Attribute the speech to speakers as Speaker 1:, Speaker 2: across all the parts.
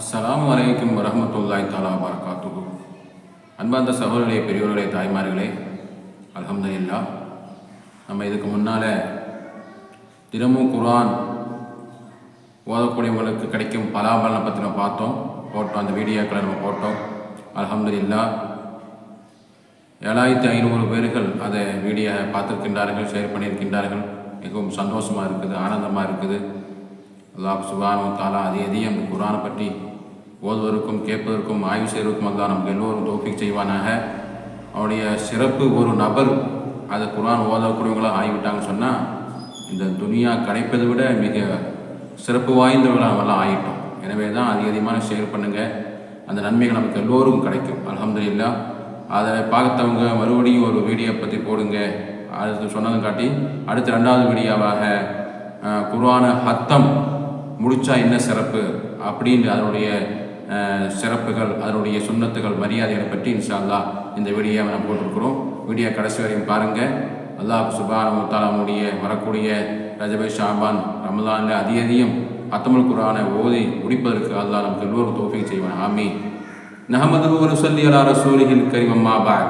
Speaker 1: அஸ்லாம் அலைக்கும் வரமத்துல்லாய் தாலா வரகாத்துஹு அன்பார்ந்த சகோதரர்களே பெரியோர்களே தாய்மார்களே அல்ஹம்துலில்லாஹ். நம்ம இதுக்கு முன்னால் தினமும் குரான் ஓதக்கூடியவங்களுக்கு கிடைக்கும் பலாபலனை பற்றி நம்ம பார்த்தோம். போட்டோம் அந்த வீடியோக்களை நம்ம போட்டோம். அல்ஹம்துலில்லாஹ். ஏழாயிரத்தி ஐநூறு பேர்கள் அதை வீடியோ பார்த்துருக்கின்றார்கள் ஷேர் பண்ணியிருக்கின்றார்கள். மிகவும் சந்தோஷமாக இருக்குது ஆனந்தமாக இருக்குது. அல்லாஹ் சுபானு தாலா அது எதையும் அந்த குரானை பற்றி ஓதுவதற்கும் கேட்பதற்கும் ஆய்வு செய்வதற்கும் அல்லாஹ் நமக்கு எல்லோரும் தோப்பிக் செய்வானாக. அவருடைய சிறப்பு ஒரு நபர் அதை குரான் ஓதக்கூடியவங்களாக ஆகிவிட்டாங்கன்னு சொன்னால் இந்த துனியா கிடைப்பதை விட மிக சிறப்பு வாய்ந்தவர்களாக நம்மளாம் ஆகிட்டோம். எனவே தான் அதிக அதிகமான ஷேர் பண்ணுங்கள் அந்த நன்மைகள் நமக்கு எல்லோருக்கும் கிடைக்கும். அல்ஹம்துலில்லாஹ் அதை பார்த்தவங்க மறுபடியும் ஒரு வீடியோ பற்றி போடுங்க. அடுத்து சொன்னதும் காட்டி அடுத்து ரெண்டாவது வீடியோவாக அஹ், ஹத்தம் முடிச்சா என்ன சிறப்பு அப்படின்னு அதனுடைய அஹ், சிறப்புகள் அதனுடைய சுண்ணத்துகள் மரியாதைகளை பற்றி இன்ஷா அல்லாஹ் இந்த வீடியோவை நம்ம போட்டிருக்கிறோம் வீடியோ கடைசி வரையும் பாருங்கள் அல்லாஹ் சுபான முத்தாலாமுடைய வரக்கூடிய ரஜபை ஷாபான் ரமலானில் அதிக அதிகம் அத்தமிழ் குரானை ஓதி முடிப்பதற்கு அல்லாஹ் நமக்கு எல்லோரும் தோஃபிக் செய்வான் ஆமீன் نحمده ونصلي على رسوله الكريم أما بعد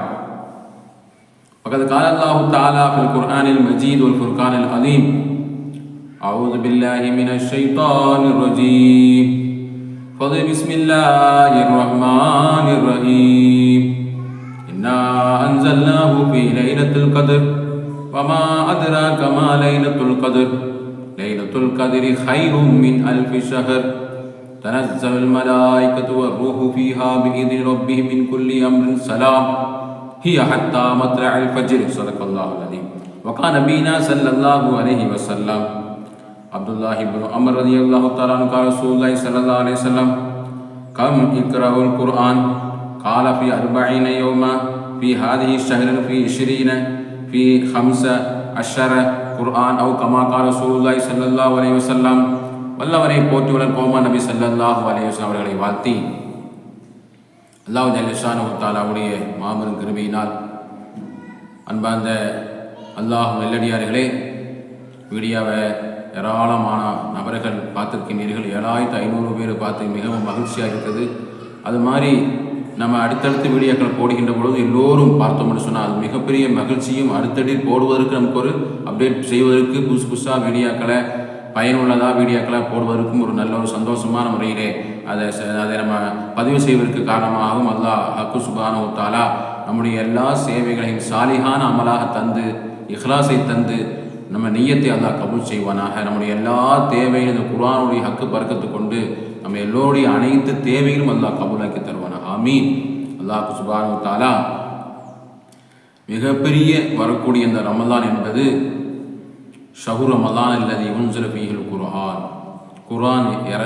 Speaker 1: فقد قال الله تعالى في القرآن المجيد والفرقان العظيم أعوذ بالله من الشيطان الرجيم. فضل بسم الله الرحمن الرحيم. إنا أنزلناه في ليلة القدر. وما أدراك ما ليلة القدر. ليلة القدر خير من ألف شهر. تنزل الملائكة والروح فيها بإذن ربهم من كل أمر سلام. هي حتى مطلع الفجر. صدق الله العظيم. وقال نبينا صلى الله عليه وسلم. Abdullah ibn Amr radiyallahu ta'ala anhu Rasulullah sallallahu alaihi wasallam kam ikra'ul Qur'an qala fi arba'ina yawma fi hadhihi shahrin fi 20 fi khamsa ashara Qur'an aw kama qala Rasulullah sallallahu alaihi wasallam வல்லவரை போற்றுவதன் கோமா நபி சல்லாஹூ அலையுஸ்லாம் அவர்களை வாழ்த்தி அல்லாஹ் ஜலிஷானு தாலாவுடைய மாபெரும் கிருபியினால் அன்பார்ந்த அல்லாஹ் வெள்ளடியார்களே வீடியோவை ஏராளமான நபர்கள் பார்த்துருக்கின்றீர்கள். ஏழாயிரத்து ஐநூறு பேர் பார்த்து மிகவும் மகிழ்ச்சியாக இருக்குது. அது மாதிரி நம்ம அடுத்தடுத்து வீடியோக்கள் போடுகின்ற பொழுது எல்லோரும் பார்த்தோம்னு சொன்னால் அது மிகப்பெரிய மகிழ்ச்சியும் அடுத்தடி போடுவதற்கு நமக்கு ஒரு அப்டேட் செய்வதற்கு புதுசு புதுசாக வீடியோக்களை பயனுள்ளதாக வீடியோக்களை போடுவதற்கும் ஒரு நல்ல ஒரு சந்தோஷமான முறையிலே அதை அதை நம்ம பதிவு செய்வதற்கு காரணமாகவும் அல்லாஹ் ஹக்கு சுபானு தாலா நம்முடைய எல்லா சேவைகளையும் சாலிகான அமலாக தந்து இஹ்லாஸை தந்து நீயத்தை அல்லாஹ் கபூல் செய்வானாக. நம்முடைய எல்லா தேவையும் இந்த குரானுடைய ஹக்கு பறக்கத்து கொண்டு நம்ம எல்லோருடைய அனைத்து தேவைகளும் அல்லாஹ் கபூலாக்கி தருவானா ஆமீன். அல்லாஹ் சுபானு தாலா மிகப்பெரிய வரக்கூடிய இந்த ரமலான் என்பது ஷஹு ரமலான் அல்லது உன்சில பீகல் குரான் குர்ஆன் இற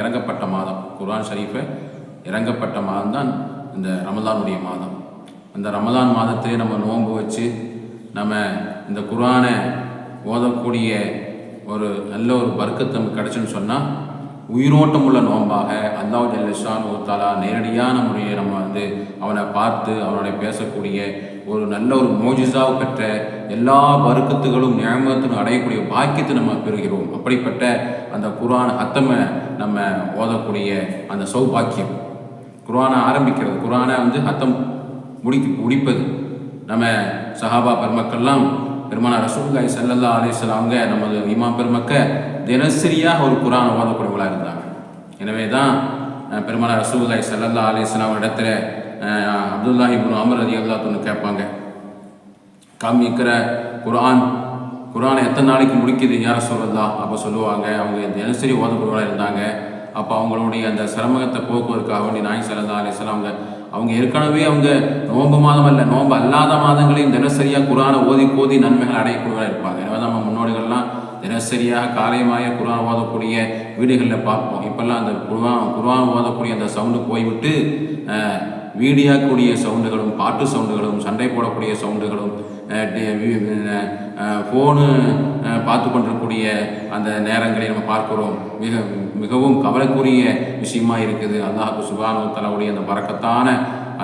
Speaker 1: இறங்கப்பட்ட மாதம். குர்ஆன் ஷரீஃபை இறங்கப்பட்ட மாதம் தான் இந்த ரமலானுடைய மாதம். அந்த ரமலான் மாதத்திலே நம்ம நோன்பு வச்சு நம்ம இந்த குரானை ஓதக்கூடிய ஒரு நல்ல ஒரு பர்க்கத்து நமக்கு சொன்னால் உயிரோட்டம் உள்ள நோன்பாக அல்லாஹ் ஜல்லிஷான் தாலா நேரடியான முறையை நம்ம வந்து அவனை பார்த்து அவனுடைய பேசக்கூடிய ஒரு நல்ல ஒரு மோஜிசாவை பெற்ற எல்லா வறுக்கத்துகளும் நியமத்தும் அடையக்கூடிய பாக்கியத்தை நம்ம பெறுகிறோம். அப்படிப்பட்ட அந்த குரான் ஹத்தமை நம்ம ஓதக்கூடிய அந்த சௌபாக்கியம். குரானை ஆரம்பிக்கிறது. குரானை வந்து ஹத்தம் முடி முடிப்பது. நம்ம சஹாபா பெருமக்கள்லாம் பெருமான ரசூல்காய் ஸல்லல்லாஹு அலைஹி அவங்க நமது இமா பெருமக்க தினசரியாக ஒரு குரான் ஓதக்கூடியவங்களாக இருந்தாங்க. எனவே தான் பெருமான ரசூல்காய் ரசூலுல்லாஹி அலிஸ்லாம் இடத்துல அஹ், அப்துல்லாஹி இப்னு அமர் ரலியல்லாஹு அன்ஹு கேட்பாங்க. காமிக்கிற குரான் குரானை எத்தனை நாளைக்கு முடிக்குது யார சொல்லலாம் அப்போ சொல்லுவாங்க அவங்க தினசரி ஓதக்கூடியவங்களாக இருந்தாங்க. அப்போ அவங்களுடைய அந்த சிரமத்தை போக்குவதற்காக வேண்டி நாய் சல்லா அலிஸ்லாம் அவங்க அவங்க ஏற்கனவே அவங்க நோன்பு மாதம் அல்ல நோன்பு அல்லாத மாதங்களையும் தினசரியாக குரானை ஓதி கோதி நன்மைகள் அடையக்கூடியதாக இருப்பாங்க. எனவே நம்ம முன்னோடிகள்லாம் தினசரியாக காலையமாக குரான் ஓதக்கூடிய வீடுகளில் பார்ப்போம். இப்போல்லாம் அந்த குர்ஆன் குர்ஆன் ஓதக்கூடிய அந்த சவுண்டு போய்விட்டு வீடியாக்கூடிய சவுண்டுகளும் பாட்டு சவுண்டுகளும் சண்டை போடக்கூடிய சவுண்டுகளும் ஃபோனு பார்த்து கொண்டிருக்கக்கூடிய அந்த நேரங்களை நம்ம பார்க்கிறோம். மிக மிகவும் கவலைக்குரிய விஷயமா இருக்குது. அல்லாஹு சுபானு தலைவுடைய அந்த பறக்கத்தான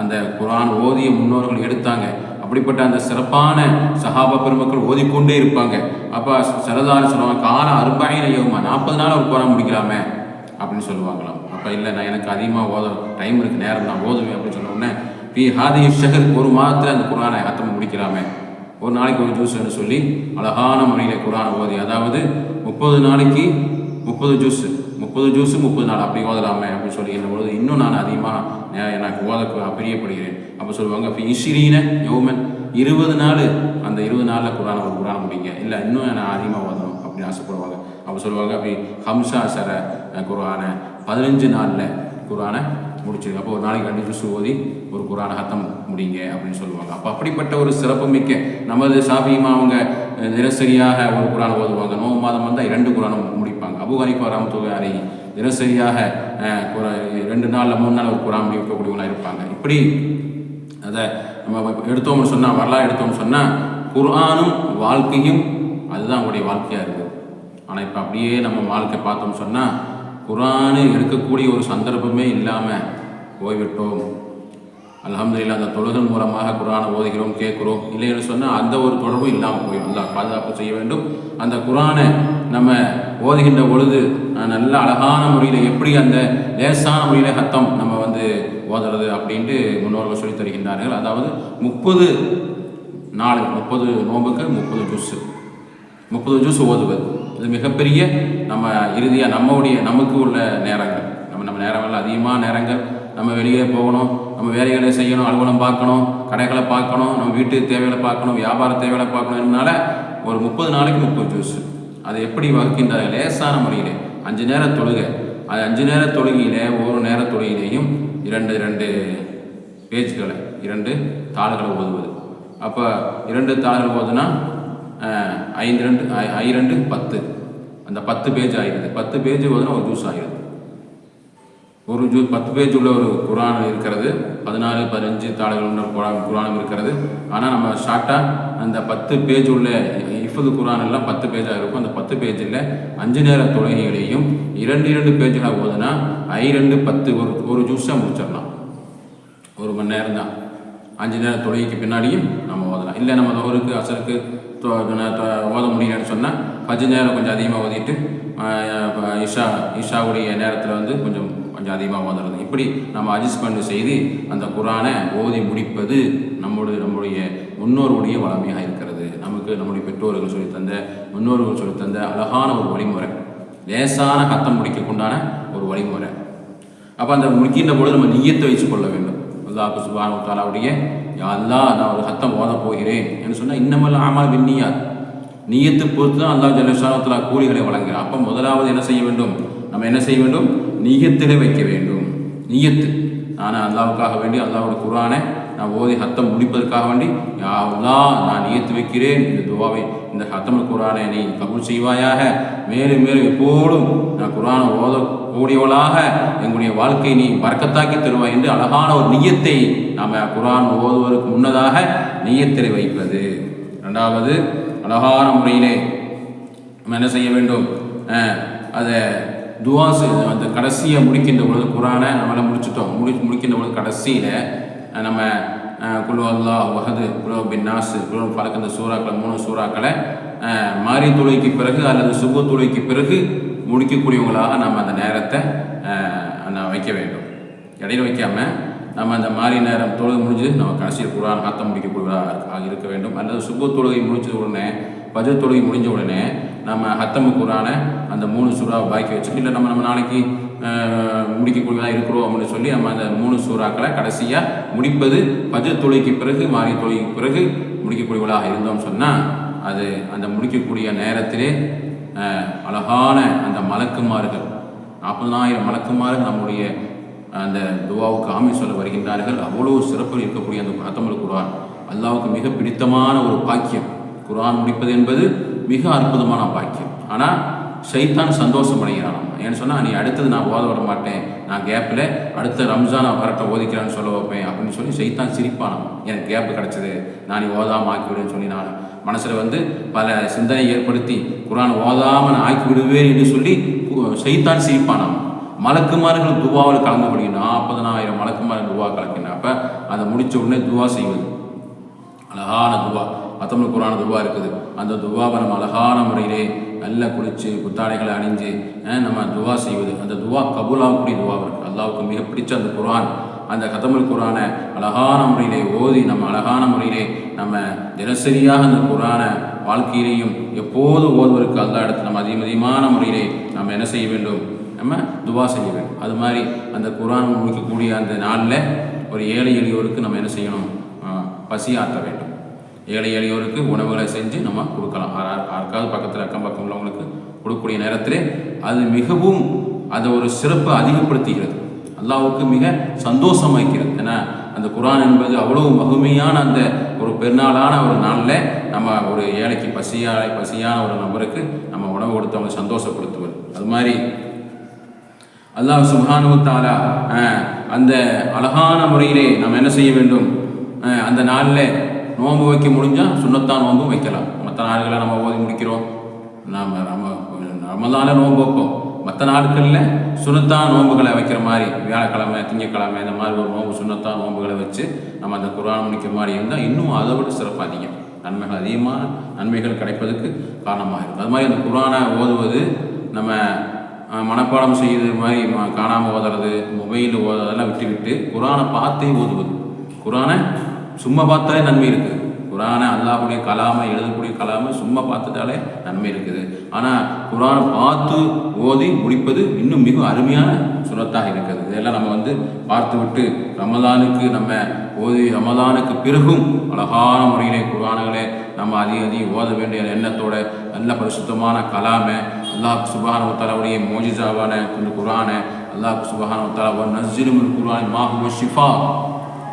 Speaker 1: அந்த குரான் ஓதிய முன்னோர்கள் எடுத்தாங்க. அப்படிப்பட்ட அந்த சிறப்பான சஹாபா பெருமக்கள் ஓதிக்கொண்டே இருப்பாங்க. அப்போ சரதான்னு சொல்லுவாங்க காலம் அறுபாயின யோகமா நாற்பது நாள் ஒரு குரான் முடிக்கலாமே அப்படின்னு சொல்லுவாங்களாம். அப்போ இல்லை நான் எனக்கு அதிகமாக ஓத டைம் இருக்குது நேரம் நான் ஓதுவேன் அப்படின்னு சொன்ன உடனே பி ஹாதி ஷஹர் ஒரு மாதத்தில் அந்த குரானை அத்தம் முடிக்கலாமே. ஒரு நாளைக்கு ஒரு ஜூஸ்னு சொல்லி அழகான முறையில் குரானை ஓதி அதாவது முப்பது நாளைக்கு முப்பது ஜூஸ் முப்பது ஜூஸு முப்பது நாள் அப்படி ஓதலாமே அப்படின்னு சொல்லி என்ன பொழுது இன்னும் நான் அதிகமாக எனக்கு ஓத பிரியப்படுகிறேன். அப்போ சொல்லுவாங்க இப்போ இஷிரீன யோமன். இருபது நாள் அந்த இருபது நாளில் குரான ஒரு குரான் முடிங்க. இல்லை இன்னும் நான் அதிகமாக ஓதணும் அப்படின்னு ஆசைப்படுவாங்க. அப்போ சொல்லுவாங்க அப்படி ஹம்சா சர குரானை. பதினஞ்சு நாளில் குரானை முடிச்சிருக்கு அப்போ ஒரு நாளைக்கு ரெண்டு ஜூஸ் ஓதி ஒரு குரானை ஹத்தம் முடிங்க அப்படின்னு சொல்லுவாங்க. அப்போ அப்படிப்பட்ட ஒரு சிறப்பு மிக்க நமது சாபியமா அவங்க தினசரியாக ஒரு குரான் ஓதுவாங்க. நோவு மாதம் வந்தால் இரண்டு குரானும் முடிப்பாங்க. அபு ஹனிஃபா ராமத்துவ தினசரியாக ரெண்டு நாளில் மூணு நாள் ஒரு குரான் முடிக்கக்கூடியவங்களாக இருப்பாங்க. இப்படி அதை நம்ம எடுத்தோம்னு சொன்னால் வரலாறு எடுத்தோம்னு சொன்னால் குரானும் வாழ்க்கையும் அதுதான் அவங்களுடைய வாழ்க்கையாக இருக்குது ஆனால் இப்போ அப்படியே நம்ம வாழ்க்கை பார்த்தோம்னு சொன்னால் குரானு எடுக்கக்கூடிய ஒரு சந்தர்ப்பமே இல்லாமல் போய்விட்டோம். அலமதுல்லா அந்த தொழுதன் மூலமாக குரானை ஓதுகிறோம் கேட்குறோம். இல்லைன்னு சொன்னால் அந்த ஒரு தொடர்பும் இல்லாமல் போயிடும். நல்லா பாதுகாப்பு செய்ய வேண்டும். அந்த குரானை நம்ம ஓதுகின்ற பொழுது நல்ல அழகான முறையில் எப்படி அந்த லேசான முறையில் ஹத்தம் நம்ம வந்து ஓதுறது அப்படின்ட்டு முன்னோர்கள் சொல்லி தருகின்றார்கள். அதாவது முப்பது நாள் முப்பது நோம்புக்கு முப்பது ஜூஸு. முப்பது ஜூஸ் ஓதுவது. இது மிகப்பெரிய நம்ம இறுதியாக நம்மளுடைய நமக்கு உள்ள நேரங்கள். நம்ம நம்ம நேரங்கள் அதிகமாக நேரங்கள். நம்ம வெளியே போகணும் நம்ம வேலைகளை செய்யணும் அலுவலம் பார்க்கணும் கடைகளை பார்க்கணும் நம்ம வீட்டு தேவைகளை பார்க்கணும் வியாபார தேவைகளை பார்க்கணும்னால ஒரு முப்பது நாளைக்கு முப்பது ஜூஸ் அதை எப்படி வகுக்கின்ற லேசான முறையில். அஞ்சு நேர தொழுகை. அது அஞ்சு நேர தொழுகையிலே ஒரு நேர தொழுகையிலேயும் இரண்டு இரண்டு பேஜ்களை இரண்டு தாள்களை ஓதுவது. அப்போ இரண்டு தாள்கள் ஓதுனா ஐந்து ரெண்டு ஐ ரெண்டு பத்து. அந்த பத்து பேஜ் ஆகிடுது பத்து பேஜ் ஓதுனா ஒரு ஜூஸ் ஆகிடுது ஒரு ஜூ பத்து பேஜ் உள்ள ஒரு குரான் இருக்கிறது. பதினாலு பதினஞ்சு தாள்கள் உள்ள குரான் குரானும் இருக்கிறது. ஆனால் நம்ம ஷார்ட்டாக அந்த பத்து பேஜ் உள்ள இஃபது குரான் எல்லாம் பத்து பேஜாக இருக்கும். அந்த பத்து பேஜில் அஞ்சு நேர தொழுகைகளையும் இரண்டு இரண்டு பேஜாக போதுன்னா ஐ ரெண்டு பத்து ஒரு ஒரு ஜூஸாக முடிச்சிடலாம். ஒரு மணி நேரம் தான். அஞ்சு நேரம் தொழுகைக்கு பின்னாடியும் நம்ம ஓதலாம். இல்லை நம்ம தோருக்கு அசருக்கு ஓத முடியலன்னு சொன்னால் பஞ்சு நேரம் கொஞ்சம் அதிகமாக ஓதிட்டு இஷா இஷாவுடைய நேரத்தில் வந்து கொஞ்சம் கொஞ்சம் அதிகமாக ஓதுறது இப்படி நம்ம அட்ஜஸ்ட்மெண்ட் பண்ணி செய்து அந்த குரானை ஓதி முடிப்பது நம்முடைய நம்முடைய முன்னோருடைய வளமையாக இருக்கிறது. நமக்கு நம்முடைய பெற்றோர்கள் சொல்லித்தந்த முன்னோர்கள் சொல்லித்தந்த அழகான ஒரு வழிமுறை. லேசான கத்தம் முடிக்கக்குண்டான ஒரு வழிமுறை. அப்போ அந்த முடிக்கின்ற பொழுது நம்ம நீயத்தை வச்சு கொள்ள வேண்டும். அல்லாஹ் சுபான தாலாவுடைய அல்லா நான் ஒரு ஹத்தம் ஓத போகிறேன் என்று சொன்னால் இன்னமெல்லாம் ஆமால் விண்ணியார் நீயத்து பொறுத்து தான் அல்லாஹ் ஜல்லஷானத்தலா கூலிகளை வழங்குகிறார் அப்போ முதலாவது என்ன செய்ய வேண்டும்? நம்ம என்ன செய்ய வேண்டும்? நீயத்திலே வைக்க வேண்டும். நீயத்து. நான் அல்லாவுக்காக வேண்டி அல்லாவோட குரானை நான் ஓதி ஹத்தம் முடிப்பதற்காக வேண்டி யா நான் நியத்து வைக்கிறேன். இந்த துவாவை இந்த ஹத்தம் குரானை நீ கபூல் செய்வாயாக. மேலும் மேலும் எப்போதும் நான் குரானை ஓத கூடியவளாக எங்களுடைய வாழ்க்கையை நீ வரக்கத்தாக்கி தருவாய் என்று அழகான ஒரு நீயத்தை நாம் குரான் ஓதுவதற்கு முன்னதாக நீயத்திரை வைப்பது. ரெண்டாவது அழகான முறையிலே நம்ம என்ன செய்ய வேண்டும்? அதை துவா அந்த கடைசியை முடிக்கின்ற பொழுது குரானை நம்மளால் முடிச்சிட்டோம். முடி முடிக்கின்ற பொழுது கடைசியில் நம்ம குழு அல்லா வஹது குலோ பின் நாசு குழு பழக்க இந்த சூறாக்களை மூணு சூறாக்களை மாறி துளைக்கு பிறகு அல்லது சுப துளைக்கு பிறகு முடிக்கக்கூடியவங்களாக நம்ம அந்த நேரத்தை வைக்க வேண்டும். இடையில வைக்காமல் நம்ம அந்த மாறி நேரம் தொழுகை முடிஞ்சு நம்ம கடைசியில் குரான் ஆத்தம் முடிக்கக்கூடியவராக இருக்க வேண்டும். அல்லது சுப தொழுகை முடிஞ்ச உடனே பஜ தொழுகை முடிஞ்ச உடனே நம்ம ஹத்தம் குரானை அந்த மூணு சூறாவை பாக்கி வச்சுட்டு இல்லை நம்ம நம்ம நாளைக்கு முடிக்கக்கூடியதாக இருக்கிறோம் அப்படின்னு சொல்லி நம்ம அந்த மூணு சூறாக்களை கடைசியாக முடிப்பது பஜ தொழிலுக்கு பிறகு மாறி தொழிலுக்கு பிறகு முடிக்கக்கூடியவளாக இருந்தோம் சொன்னால் அது அந்த முடிக்கக்கூடிய நேரத்திலே அழகான அந்த மலக்குமார்கள் நாற்பதாயிரம் மலக்குமார்கள் நம்முடைய அந்த துவாவுக்கு ஆமி சொல்ல வருகின்றார்கள். அவ்வளோ சிறப்பில் இருக்கக்கூடிய அந்த அத்தமல் குரான் அல்லாவுக்கு மிக பிடித்தமான ஒரு பாக்கியம். குரான் முடிப்பது என்பது மிக அற்புதமான பாக்கியம் ஆனால் சைத்தான் சந்தோஷம் அடைகிறான் ஏன்னு சொன்னால் நீ அடுத்தது நான் ஓத விட மாட்டேன். நான் கேப்பில் அடுத்த ரம்ஜான் நான் வரட்ட ஓதிக்கிறான்னு சொல்ல வைப்பேன். அப்படின்னு சொல்லி சைத்தான் சிரிப்பானான் எனக்கு கேப்பு கிடச்சிது. நான் நீ ஓதாமல் ஆக்கிவிடுன்னு சொல்லி நான் மனசில் வந்து பல சிந்தனை ஏற்படுத்தி குரான் ஓதாமல் நான் ஆக்கி விடுவேன்னு என்று சொல்லி சைத்தான் சிரிப்பானாம். மலக்குமார்கள் துவாவில் கலந்து முடியும் நாற்பதனாயிரம் மலக்குமார்கள் துவா கலக்கினா அப்போ அதை முடித்த உடனே துவா செய்வது. அழகான துவா. அத்தமிழ் குரான துவா இருக்குது. அந்த துவாவை நம்ம அழகான முறையிலே நல்லா குளித்து புத்தாடைகளை அணிஞ்சு நம்ம துவா செய்வது. அந்த துவா கபூலாகக்கூடிய துவா இருக்குது அல்லாவுக்கு மிக பிடிச்ச அந்த குரான் அந்த கதமல் குரானை அழகான முறையிலே ஓதி நம்ம அழகான முறையிலே நம்ம தினசரியாக அந்த குரானை வாழ்க்கையிலேயும் எப்போது ஓதுவதற்கு அல்லா இடத்துல நம்ம அதிகம் அதிகமான முறையிலே நம்ம என்ன செய்ய வேண்டும்? நம்ம துவா செய்ய வேண்டும். அது மாதிரி அந்த குரான் முடிக்கக்கூடிய அந்த நாளில் ஒரு ஏழை எளியோருக்கு நம்ம என்ன செய்யணும்? பசி ஆற்ற வேண்டும். ஏழை எளியோருக்கு உணவுகளை செஞ்சு நம்ம கொடுக்கலாம். யாருக்காவது பக்கத்தில் அக்கம் பக்கம் உள்ளவங்களுக்கு கொடுக்கக்கூடிய நேரத்திலே அது மிகவும் அதை ஒரு சிறப்பை அதிகப்படுத்துகிறது. அல்லாவுக்கு மிக சந்தோஷம் வைக்கிறது ஏன்னா அந்த குரான் என்பது அவ்வளவு மகிமையான அந்த ஒரு பெருநாளான ஒரு நாளில் நம்ம ஒரு ஏழைக்கு பசியா பசியான ஒரு நபருக்கு நம்ம உணவு கொடுத்து அவங்க சந்தோஷப்படுத்துவது. அது மாதிரி அல்லாஹ் சுப்ஹானஹு தாலா அந்த அழகான முறையிலே நம்ம என்ன செய்ய வேண்டும்? அந்த நாளில் நோன்பு வைக்க முடிஞ்சால் சுண்ணத்தான் நோன்பும் வைக்கலாம். மற்ற நாடுகளை நம்ம ஓதி முடிக்கிறோம். நாம் நம்ம ரமதான நோன்பு வைப்போம். மற்ற நாட்களில் சுண்ணத்தான் நோன்புகளை வைக்கிற மாதிரி வியாழக்கிழமை திங்கக்கிழமை இந்த மாதிரி ஒரு நோன்பு சுண்ணத்தான் நோன்புகளை வச்சு நம்ம அந்த குரான் முடிக்கிற மாதிரி இருந்தால் இன்னும் அதை விட சிறப்பு அதிகம் நன்மைகள் அதிகமான நன்மைகள் கிடைப்பதற்கு காரணமாக இருக்கும். அது மாதிரி அந்த குரானை ஓதுவது நம்ம மனப்பாடம் செய்யுது மாதிரி காணாமல் ஓதுறது மொபைலில் ஓதுறதெல்லாம் விட்டு விட்டு குரானை பார்த்தே ஓதுவது. குரானை சும்மா பார்த்தாலே நன்மை இருக்குது. குரானை அல்லாஹுடைய கலாமை எழுதக்கூடிய கலாமை சும்மா பார்த்துட்டாலே நன்மை இருக்குது. ஆனால் குரானை பார்த்து ஓதி முடிப்பது இன்னும் மிக அருமையான சுரத்தாக இருக்குது இதெல்லாம் நம்ம வந்து பார்த்து விட்டு ரமதானுக்கு நம்ம ஓதி ரமதானுக்கு பிறகும் அழகான முறையிலே குரானுகளை நம்ம அதிக அதிகம் ஓத வேண்டிய எண்ணத்தோட நல்ல பரிசுத்தமான கலாமை அல்லாஹ் சுபான உத்தாலாவுடைய மோஜிசாவான கொஞ்சம் குரானை அல்லாஹ் சுபான உத்தாலா நஸ்ஸிலும் குரான் மாஹுவ ஷிஃபா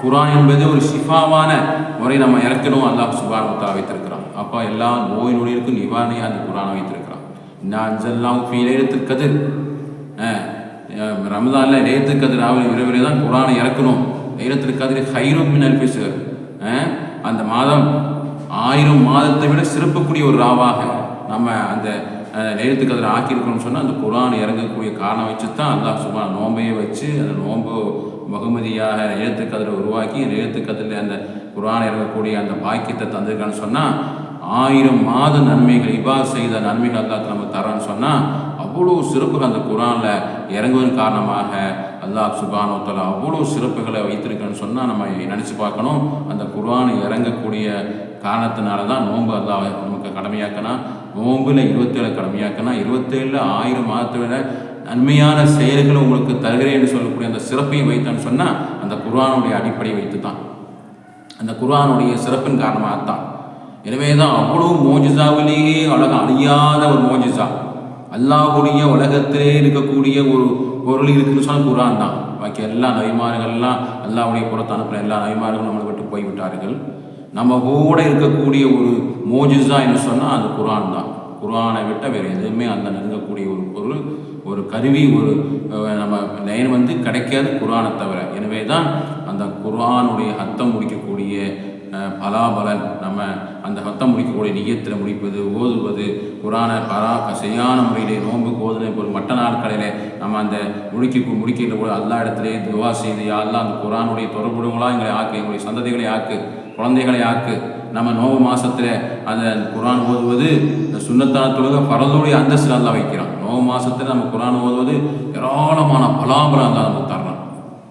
Speaker 1: குரான் என்பது ஒரு ஷிஃபாவான முறை நம்ம இறக்கணும். அல்லாஹ் சுபஹான வைத்திருக்கிறான். அப்போ எல்லா நோய் நொடிகளுக்கும் நிவாரணையாக அந்த குரானை வைத்திருக்கிறான். நான் அஞ்சல்லாம் ஃபீலேத்து கதிர். ரமதானில் லேத்து கதிர் ஆவல் விரைவிலே தான் குரானை இறக்கணும். லைலத்துல் கதிர் ஹைரும் மினல் பிசர் அந்த மாதம் ஆயிரம் மாதத்தை விட சிறப்புக்கூடிய ஒரு ராவாக நம்ம அந்த லைலத்து கதிரை ஆக்கியிருக்கணும்னு சொன்னால் அந்த குரான் இறங்கக்கூடிய காரணம் வச்சு தான் அல்லாஹ் சும்மா நோம்பையை வச்சு அந்த நோம்பு வகுமதியாக எழுத்து கதிரை உருவாக்கி எழுத்து கதிரில் அந்த குரான் இறங்கக்கூடிய அந்த பாக்கியத்தை தந்திருக்கான்னு சொன்னால் ஆயிரம் மாத நன்மைகள் இபா செய்த நன்மைகள் அல்லாஹ் நமக்கு தரான்னு சொன்னால் அவ்வளோ சிறப்புகள் அந்த குரானில் இறங்குவதன் காரணமாக அல்லாஹ் சுபானோத்தலா அவ்வளோ சிறப்புகளை வைத்திருக்கேன்னு சொன்னால் நம்ம நினச்சி பார்க்கணும். அந்த குரான் இறங்கக்கூடிய காரணத்தினால தான் நோன்பு அல்லாஹ் நமக்கு கடமையாக்கினா நோன்புல இருபத்தேழு கடமையாக்கினா இருபத்தேழில் ஆயிரம் மாதத்தை விட நன்மையான செயல்களை உங்களுக்கு தருகிறேன் என்று சொல்லக்கூடிய அந்த சிறப்பையும் வைத்தான்னு சொன்னால் அந்த குர்ஆனுடைய அடிப்படை வைத்து தான் அந்த குர்ஆனுடைய சிறப்பின் காரணமாகத்தான். எனவே தான் அவ்வளோ மோஜிசாவிலேயே அழகா அழியாத ஒரு மோஜிசா. அல்லாஹுடைய உலகத்திலே இருக்கக்கூடிய ஒரு பொருள் இருக்குன்னு சொன்னால் குர்ஆன் தான். பாக்கி எல்லா நவிமார்கள்லாம் அல்லாவுடைய புறத்தை அனுப்புகிற எல்லா நவிமார்களும் நம்மளை விட்டு போய்விட்டார்கள். நம்ம கூட இருக்கக்கூடிய ஒரு மோஜிசா என்று சொன்னால் அது குரான் தான். குரானை விட்ட வேறு எதுவுமே அந்த நெருங்கக்கூடிய ஒரு பொருள் ஒரு கருவி ஒரு நம்ம லைன் வந்து கிடைக்காது குரானை தவிர. எனவே தான் அந்த குர்ஆனுடைய ஹத்தம் முடிக்கக்கூடிய பலாபலன். நம்ம அந்த ஹத்தம் முடிக்கக்கூடிய நியத்தில் முடிப்பது ஓதுவது குரானை பரா சரியான முறையிலே நோன்பு ஓதுன ஒரு மட்ட நாட்களிலே நம்ம அந்த முடிக்க முடிக்கிற கூட எல்லா இடத்துலையே துவா செய்து எல்லாம் அந்த குரானுடைய தொடர்புடையவங்களா எங்களை ஆக்கு எங்களுடைய சந்ததிகளை ஆக்கு குழந்தைகளை ஆக்கு. நம்ம நோவு மாதத்தில் அந்த குரான் ஓதுவது சுண்ணத்தான தொழுக பரதோடைய அந்தஸ்து நல்லா வைக்கிறான். நோவு மாதத்தில் நம்ம குரான் ஓதுவது ஏராளமான பலாபலம் தான் நமக்கு தர்றான்.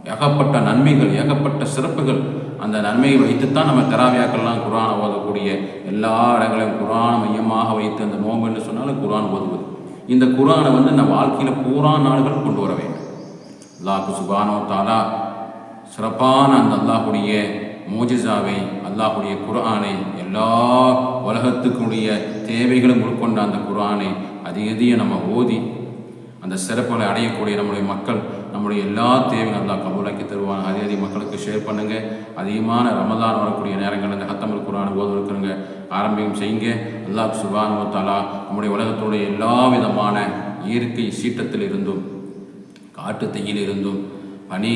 Speaker 1: ஏகப்பட்ட நன்மைகள் ஏகப்பட்ட சிறப்புகள். அந்த நன்மையை வைத்துத்தான் நம்ம தெராவியாக்கள்லாம் குரானை ஓதக்கூடிய எல்லா இடங்களையும் குரானை மையமாக வைத்து அந்த நோம்புன்னு சொன்னாலும் குரான் ஓதுவது. இந்த குரானை வந்து நம்ம வாழ்க்கையில் பூரா நாடுகள் கொண்டு வர வேண்டும். அல்லாஹு சுபானோ தாலா சிறப்பான அந்த அல்லாஹுடைய மோஜிசாவை அல்லாஹுடைய குரானை எல்லா உலகத்துக்குடைய தேவைகளும் உட்கொண்ட அந்த குரானை அது எதையும் நம்ம ஓதி அந்த சிறப்புகளை அடையக்கூடிய நம்முடைய மக்கள் நம்முடைய எல்லா தேவையும் அல்லா கபூலாக்கி தருவாங்க அதே அதிக மக்களுக்கு ஷேர் பண்ணுங்க. அதிகமான ரமதான் வரக்கூடிய நேரங்கள் அந்த ஹத்தமல் குரான் ஓதுவதற்குங்க ஆரம்பிக்கும் செய்யுங்க. அல்லாஹ் சுபான் தாலா நம்முடைய உலகத்துடைய எல்லா விதமான இயற்கை சீற்றத்தில் இருந்தும் காட்டு தையில் இருந்தும் பனி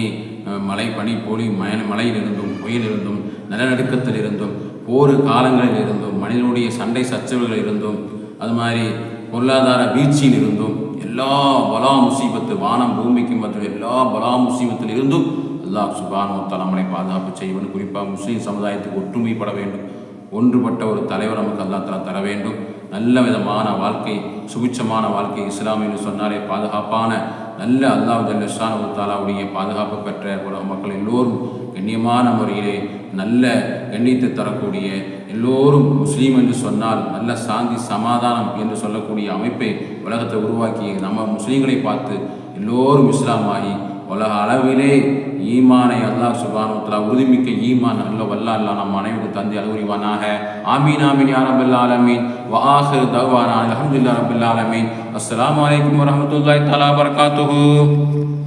Speaker 1: மலை பனி போலி மய மலையிலிருந்தும் இருந்தும் இருந்தும் நிலநடுக்கத்தில் இருந்தும் போர் காலங்களில் இருந்தும் மனிதனுடைய சண்டை சச்சரவுகளில் இருந்தும் அது மாதிரி பொருளாதார வீழ்ச்சியில் இருந்தும் எல்லா பலா முசீபத்து வானம் பூமிக்கு மற்றும் எல்லா பலா முசீபத்தில் இருந்தும் அல்லாஹ் சுபானோ நம்மளை பாதுகாப்பு செய்வன். குறிப்பாக முஸ்லீம் சமுதாயத்துக்கு ஒற்றுமைப்பட வேண்டும். ஒன்றுபட்ட ஒரு தலைவர் நமக்கு அல்லா தலா தர வேண்டும். நல்ல விதமான வாழ்க்கை சுபிச்சமான வாழ்க்கை இஸ்லாம் என்று சொன்னாலே பாதுகாப்பான நல்ல அல்லாஹ் ஜல்லஷான் தாலாவுடைய பாதுகாப்பு பெற்ற உலக மக்கள் எல்லோரும் கண்ணியமான முறையிலே நல்ல கண்ணியத்தை தரக்கூடிய எல்லோரும் முஸ்லீம் என்று சொன்னால் நல்ல சாந்தி சமாதானம் என்று சொல்லக்கூடிய அமைப்பை உலகத்தை உருவாக்கி நம்ம முஸ்லீம்களை பார்த்து எல்லோரும் இஸ்லாமாகி உலக அளவிலே ஈமானை அல்லாஹ் சுபானுத்தலா உறுதிமிக்க ஈமான் அல்ல வல்லா அல்லா நம் அனைவரும் தந்தி அலுவரிவானாக ஆமீன் ஆமீன் யா ரபுல் ஆலமீன் வாஹிர் தவானா அல்ஹம்துலில்லாஹ் ரபில் ஆலமீன் அஸ்ஸலாமு அலைக்கும் வரஹ்மத்துல்லாஹி தஆலா வபரகாத்துஹு